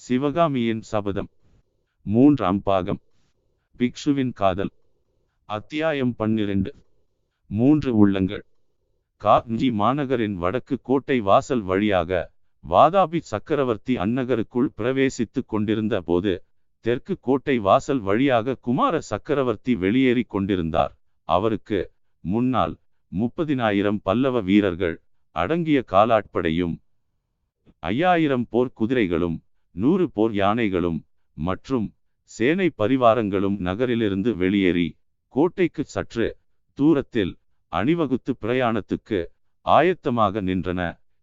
சிவகாமியின் சபதம். மூன்றாம் பாகம். பிக்ஷுவின் காதல். அத்தியாயம் பன்னிரண்டு. மூன்று உள்ளங்கள். காஞ்சி மாநகரின் வடக்கு கோட்டை வாசல் வழியாக வாதாபி சக்கரவர்த்தி அந்நகருக்குள் பிரவேசித்துக் கொண்டிருந்த போது தெற்கு கோட்டை வாசல் வழியாக குமார சக்கரவர்த்தி வெளியேறிக் கொண்டிருந்தார். அவருக்கு முன்னால் முப்பதினாயிரம் பல்லவ வீரர்கள் அடங்கிய காலாட்படையும் ஐயாயிரம் போர் குதிரைகளும் நூறு போர் யானைகளும் மற்றும் சேனை பரிவாரங்களும் நகரிலிருந்து வெளியேறி கோட்டைக்கு சற்று தூரத்தில் அணிவகுத்து பிரயாணத்துக்கு ஆயத்தமாக நின்றன.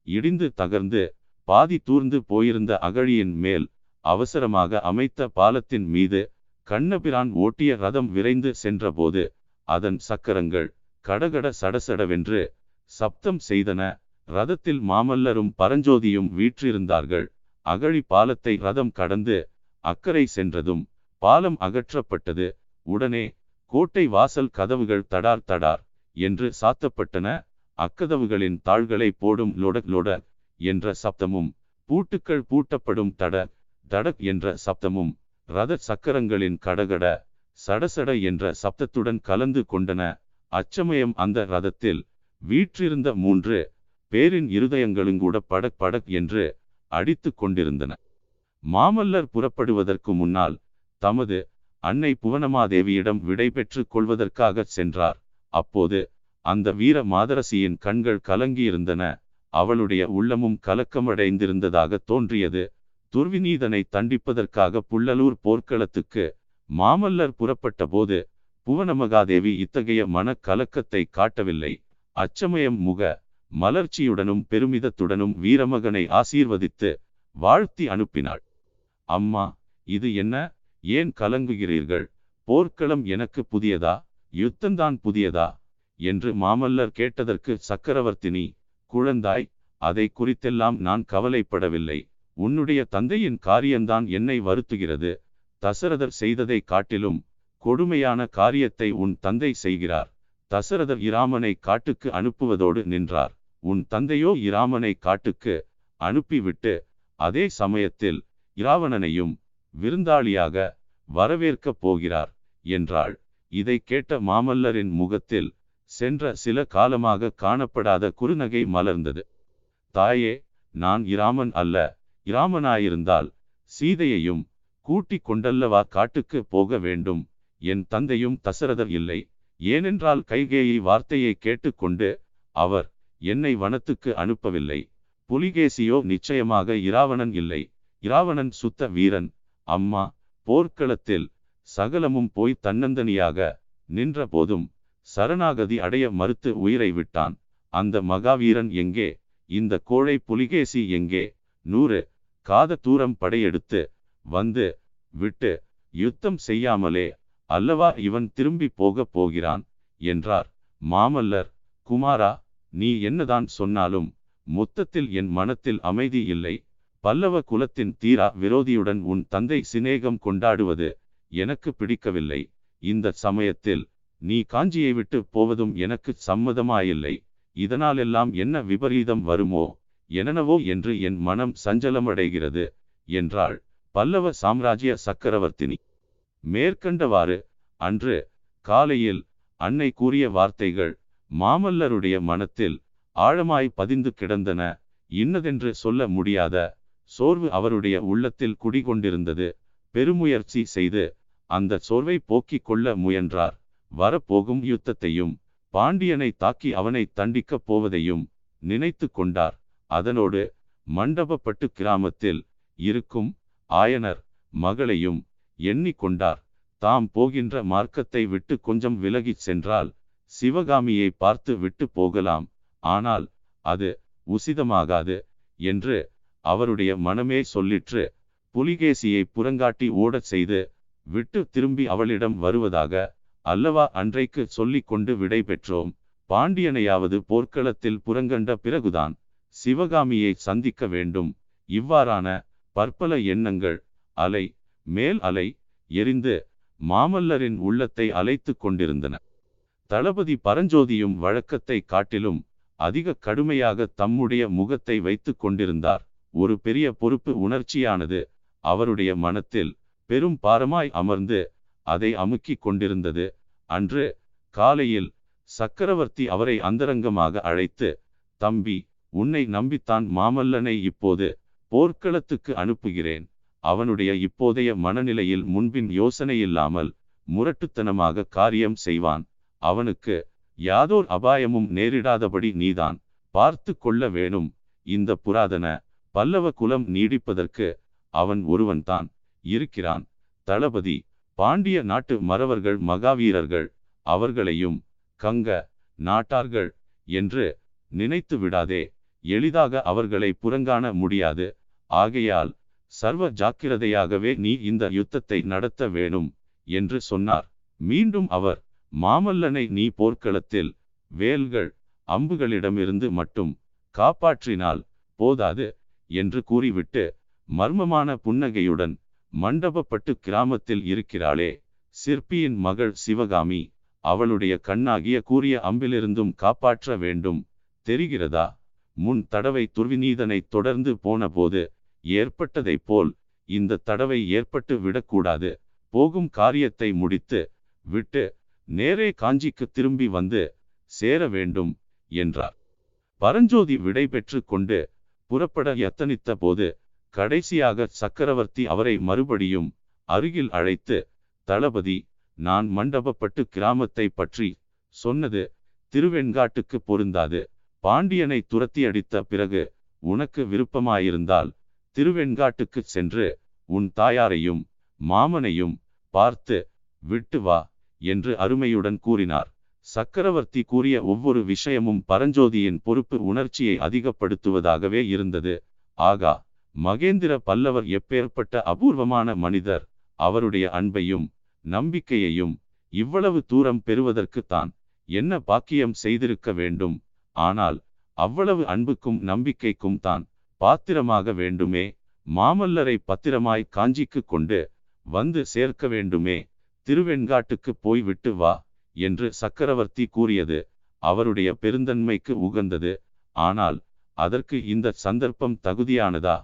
இடிந்து தகர்ந்து பாதி தூர்ந்து போயிருந்த அகழியின் மேல் அவசரமாக அமைத்த பாலத்தின் மீது கண்ணபிரான் ஓட்டிய ரதம் விரைந்து சென்றபோது அதன் சக்கரங்கள் கடகட சடசடவென்று சப்தம் செய்தன. ரதத்தில் மாமல்லரும் பரஞ்சோதியும் வீற்றிருந்தார்கள். அகழி பாலத்தை ரதம் கடந்து அக்கறை சென்றதும் பாலம் அகற்றப்பட்டது. உடனே கோட்டை வாசல் கதவுகள் தடார் தடார் என்று சாத்தப்பட்டன. அக்கதவுகளின் தாள்களை போடும் லொடக் லொட என்ற சப்தமும் பூட்டுக்கள் பூட்டப்படும் தட தடக் என்ற சப்தமும் ரத சக்கரங்களின் கடகட சடசட என்ற சப்தத்துடன் கலந்து கொண்டன. அச்சமயம் அந்த ரதத்தில் வீற்றிருந்த மூன்று பேரின் இருதயங்களுங்கூட படக் படக் என்று அடித்து கொண்டிருந்தன. மாமல்லர் புறப்படுவதற்கு முன்னால் தமது அன்னை புவனமாதேவியிடம் விடை பெற்றுக் கொள்வதற்காக சென்றார். அப்போது அந்த வீர மாதரசியின் கண்கள் கலங்கியிருந்தன. அவளுடைய உள்ளமும் கலக்கமடைந்திருந்ததாக தோன்றியது. துர்விநீதனை தண்டிப்பதற்காக புள்ளலூர் போர்க்களத்துக்கு மாமல்லர் புறப்பட்டபோது புவனமகாதேவி இத்தகைய மன கலக்கத்தை காட்டவில்லை. அச்சமயம் முக மலர்ச்சியுடனும் பெருமிதத்துடனும் வீரமகனை ஆசீர்வதித்து வாழ்த்தி அனுப்பினாள். அம்மா இது என்ன? ஏன் கலங்குகிறீர்கள்? போர்க்களம் எனக்கு புதியதா? யுத்தந்தான் புதியதா? என்று மாமல்லர் கேட்டதற்கு சக்கரவர்த்தினி குழந்தாய் அதை குறித்தெல்லாம் நான் கவலைப்படவில்லை. உன்னுடைய தந்தையின் காரியம்தான் என்னை வருத்துகிறது. தசரதர் செய்ததை காட்டிலும் கொடுமையான காரியத்தை உன் தந்தை செய்கிறார். தசரதர் இராமனை காட்டுக்கு அனுப்புவதோடு நின்றார். உன் தந்தையோ இராமனை காட்டுக்கு அனுப்பிவிட்டு அதே சமயத்தில் இராவணனையும் விருந்தாளியாக வரவேற்கப் போகிறார் என்றாள். இதை கேட்ட மாமல்லரின் முகத்தில் சென்ற சில காலமாக காணப்படாத குறுநகை மலர்ந்தது. தாயே நான் இராமன் அல்ல. இராமனாயிருந்தால் சீதையையும் கூட்டிக் கொண்டல்லவா காட்டுக்கு போக வேண்டும்? என் தந்தையும் தசரதர் இல்லை. ஏனென்றால் கைகேயி வார்த்தையை கேட்டுக்கொண்டு அவர் என்னை வனத்துக்கு அனுப்பவில்லை. புலிகேசியோ நிச்சயமாக இராவணன் இல்லை. இராவணன் சுத்த வீரன். அம்மா போர்க்களத்தில் சகலமும் போய் தன்னந்தனியாக நின்ற போதும் சரணாகதி அடைய மறுத்து உயிரை விட்டான். அந்த மகாவீரன் எங்கே? இந்த கோழை புலிகேசி எங்கே? நூறு காத தூரம் படையெடுத்து வந்து விட்டு யுத்தம் செய்யாமலே அல்லவா இவன் திரும்பி போகப் போகிறான்? என்றார். மாமல்லர் குமாரா நீ என்னதான் சொன்னாலும் மொத்தத்தில் என் மனத்தில் அமைதி இல்லை. பல்லவ குலத்தின் தீரா விரோதியுடன் உன் தந்தை சிநேகம் கொண்டாடுவது எனக்கு பிடிக்கவில்லை. இந்த சமயத்தில் நீ காஞ்சியை விட்டு போவதும் எனக்கு சம்மதமாயில்லை. இதனாலெல்லாம் என்ன விபரீதம் வருமோ எனனவோ என்று என் மனம் சஞ்சலமடைகிறது என்றாள் பல்லவ சாம்ராஜ்ய சக்கரவர்த்தினி. மேற்கண்டவாறு அன்று காலையில் அன்னை கூறிய வார்த்தைகள் மாமல்லருடைய மனத்தில் ஆழமாய் பதிந்து கிடந்தன. இன்னதென்று சொல்ல முடியாத சோர்வு அவருடைய உள்ளத்தில் குடிகொண்டிருந்தது. பெருமுயற்சி செய்து அந்த சோர்வை போக்கிக் கொள்ள முயன்றார். வரப்போகும் யுத்தத்தையும் பாண்டியனை தாக்கி அவனை தண்டிக்கப் போவதையும் நினைத்து கொண்டார். அதனோடு மண்டபப்பட்டு கிராமத்தில் இருக்கும் ஆயனர் மகளையும் எண்ணிக்கொண்டார் தாம் போகின்ற மார்க்கத்தை விட்டு கொஞ்சம் விலகிச் சென்றால் சிவகாமியை பார்த்து விட்டு போகலாம். ஆனால் அது உசிதமாகாது என்று அவருடைய மனமே சொல்லிற்று. புலிகேசியை புறங்காட்டி ஓடச் செய்து விட்டு திரும்பி அவளிடம் வருவதாக அல்லவா அன்றைக்கு சொல்லிக் கொண்டு விடை பெற்றோம். பாண்டியனையாவது போர்க்களத்தில் புறங்கண்ட பிறகுதான் சிவகாமியை சந்திக்க வேண்டும். இவ்வாறான பற்பல எண்ணங்கள் அலை மேல் அலை எரிந்து மாமல்லரின் உள்ளத்தை அலைத்து கொண்டிருந்தன. தளபதி பரஞ்சோதியும் வழக்கத்தை காட்டிலும் அதிக கடுமையாக தம்முடைய முகத்தை வைத்துக் கொண்டிருந்தார். ஒரு பெரிய பொறுப்பு உணர்ச்சியானது அவருடைய மனத்தில் பெரும் பாரமாய் அமர்ந்து அதை அமுக்கிக் கொண்டிருந்தது. அன்று காலையில் சக்கரவர்த்தி அவரை அந்தரங்கமாக அழைத்து தம்பி உன்னை நம்பித்தான் மாமல்லனை இப்போது போர்க்களத்துக்கு அனுப்புகிறேன். அவனுடைய இப்போதைய மனநிலையில் முன்பின் யோசனையில்லாமல் முரட்டுத்தனமாக காரியம் செய்வான். அவனுக்கு யாதோர் அபாயமும் நேரிடாதபடி நீதான் பார்த்து கொள்ள வேணும். இந்த புராதன பல்லவ குலம் நீடிப்பதற்கு அவன் ஒருவன்தான் இருக்கிறான். தளபதி பாண்டிய நாட்டு மறவர்கள் மகாவீரர்கள் அவர்களையும் கங்க நாட்டார்கள் என்று நினைத்து விடாதே. எளிதாக அவர்களை புறங்காண முடியாது. ஆகையால் சர்வ ஜாக்கிரதையாகவே நீ இந்த யுத்தத்தை நடத்த வேணும் என்று சொன்னார். மீண்டும் அவர் மாமல்லனை நீ போர்க்களத்தில் வேல்கள் அம்புகளிடமிருந்து மட்டும் காப்பாற்றினால் போதாது என்று கூறிவிட்டு மர்மமான புன்னகையுடன் மண்டபப்பட்டு கிராமத்தில் இருக்கிறாளே. சிற்பியின் மகள் சிவகாமி அவளுடைய கண்ணாகிய கூறிய அம்பிலிருந்தும் காப்பாற்ற வேண்டும் தெரிகிறதா? முன் தடவை துர்விநீதனை தொடர்ந்து போனபோது ஏற்பட்டதைப் போல் இந்த தடவை ஏற்பட்டு விடக்கூடாது. போகும் காரியத்தை முடித்து விட்டு நேரே காஞ்சிக்கு திரும்பி வந்து சேர வேண்டும் என்றார். பரஞ்சோதி விடை பெற்று கொண்டு புறப்பட எத்தனித்த போது கடைசியாக சக்கரவர்த்தி அவரை மறுபடியும் அருகில் அழைத்து தளபதி நான் மண்டபப்பட்டு கிராமத்தை பற்றி சொன்னது திருவெண்காட்டுக்கு பொருந்தாது. பாண்டியனை துரத்தி அடித்த பிறகு உனக்கு விருப்பமாயிருந்தால் திருவெண்காட்டுக்கு சென்று உன் தாயாரையும் மாமனையும் பார்த்து விட்டு வா. என்று அருமையுடன் கூறினார். சக்கரவர்த்தி கூறிய ஒவ்வொரு விஷயமும் பரஞ்சோதியின் பொறுப்பு உணர்ச்சியை அதிகப்படுத்துவதாகவே இருந்தது. ஆகா மகேந்திர பல்லவர் எப்பேற்பட்ட அபூர்வமான மனிதர். அவருடைய அன்பையும் நம்பிக்கையையும் இவ்வளவு தூரம் பெறுவதற்குத்தான் என்ன பாக்கியம் செய்திருக்க வேண்டும். ஆனால் அவ்வளவு அன்புக்கும் நம்பிக்கைக்கும் தான் பாத்திரமாக வேண்டுமே. மாமல்லரை பத்திரமாய் காஞ்சிக்கு கொண்டு வந்து சேர்க்க வேண்டுமே. திருவெண்காட்டுக்கு போய் விட்டு வா என்று சக்கரவர்த்தி கூறியது. அவருடைய பெருந்தன்மைக்கு உகந்தது. ஆனால் அதற்கு இந்த சந்தர்ப்பம் தகுதியானதா?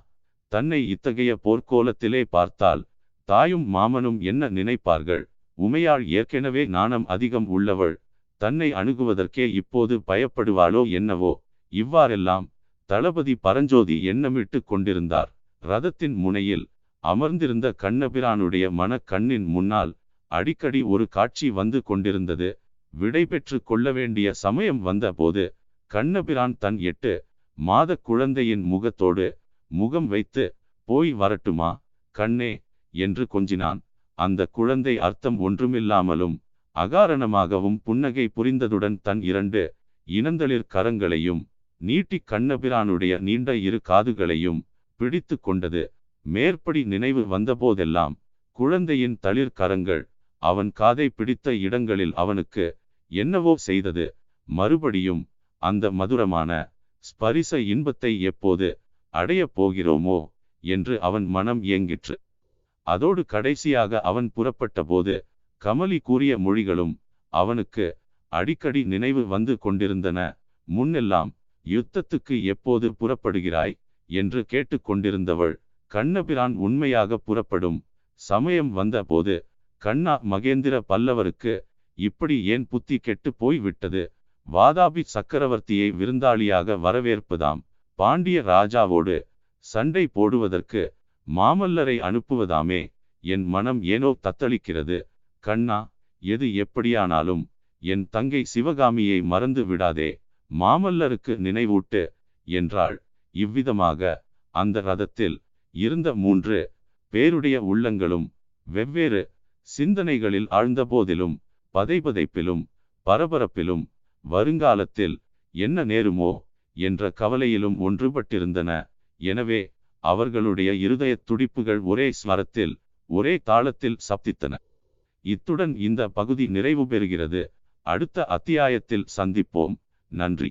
தன்னை இத்தகைய போர்க்கோலத்திலே பார்த்தால் தாயும் மாமனும் என்ன நினைப்பார்கள்? உமையாள் ஏற்கனவே நாணம் அதிகம் உள்ளவள். தன்னை அணுகுவதற்கே இப்போது பயப்படுவாளோ என்னவோ? இவ்வாறெல்லாம் தளபதி பரஞ்சோதி எண்ணமிட்டு கொண்டிருந்தார். ரதத்தின் முனையில் அமர்ந்திருந்த கண்ணபிரானுடைய மன கண்ணின் முன்னால் அடிக்கடி ஒரு காட்சி வந்து கொண்டிருந்தது. விடை பெற்று கொள்ள வேண்டிய சமயம் வந்தபோது கண்ணபிரான் தன் எட்டு மாத குழந்தையின் முகத்தோடு முகம் வைத்து போய் வரட்டுமா கண்ணே என்று கொஞ்சினான். அந்த குழந்தை அர்த்தம் ஒன்றுமில்லாமலும் அகாரணமாகவும் புன்னகை புரிந்ததுடன் தன் இரண்டு இனந்தளிர் கரங்களையும் நீட்டி கண்ணபிரானுடைய நீண்ட இரு காதுகளையும் பிடித்து கொண்டது. மேற்படி நினைவு வந்தபோதெல்லாம் குழந்தையின் தளிர் கரங்கள் அவன் காதை பிடித்த இடங்களில் அவனுக்கு என்னவோ செய்தது. மறுபடியும் அந்த மதுரமான ஸ்பரிச இன்பத்தை எப்போது அடையப் போகிறோமோ என்று அவன் மனம் இயங்கிற்று அதோடு கடைசியாக அவன் புறப்பட்டபோது கமலி கூறிய மொழிகளும் அவனுக்கு அடிக்கடி நினைவு வந்து கொண்டிருந்தன. முன்னெல்லாம் யுத்தத்துக்கு எப்போது புறப்படுகிறாய்? என்று கேட்டுக்கொண்டிருந்தவள் கண்ணபிரான் உண்மையாக புறப்படும் சமயம் வந்தபோது கண்ணா மகேந்திர பல்லவருக்கு இப்படி ஏன் புத்தி கெட்டு போய் விட்டது வாதாபி சக்கரவர்த்தியை விருந்தாளியாக வரவேற்பதாம். பாண்டிய ராஜாவோடு சண்டை போடுவதற்கு மாமல்லரை அனுப்புவதாமே என் மனம் ஏனோ தத்தளிக்கிறது. கண்ணா எது எப்படியானாலும் என் தங்கை சிவகாமியை மறந்து விடாதே. மாமல்லருக்கு நினைவூட்டு என்றாள். இவ்விதமாக அந்த ரதத்தில் இருந்த மூன்று பேருடைய உள்ளங்களும் வெவ்வேறு சிந்தனைகளில் ஆழ்ந்தபோதிலும் பதைபதைப்பிலும் பரபரப்பிலும் வருங்காலத்தில் என்ன நேருமோ என்ற கவலையிலும் ஒன்றுபட்டிருந்தன. எனவே அவர்களுடைய இருதய துடிப்புகள் ஒரே ஸ்வரத்தில் ஒரே தாளத்தில் சப்தித்தன. இத்துடன் இந்த பகுதி நிறைவு பெறுகிறது. அடுத்த அத்தியாயத்தில் சந்திப்போம். நன்றி.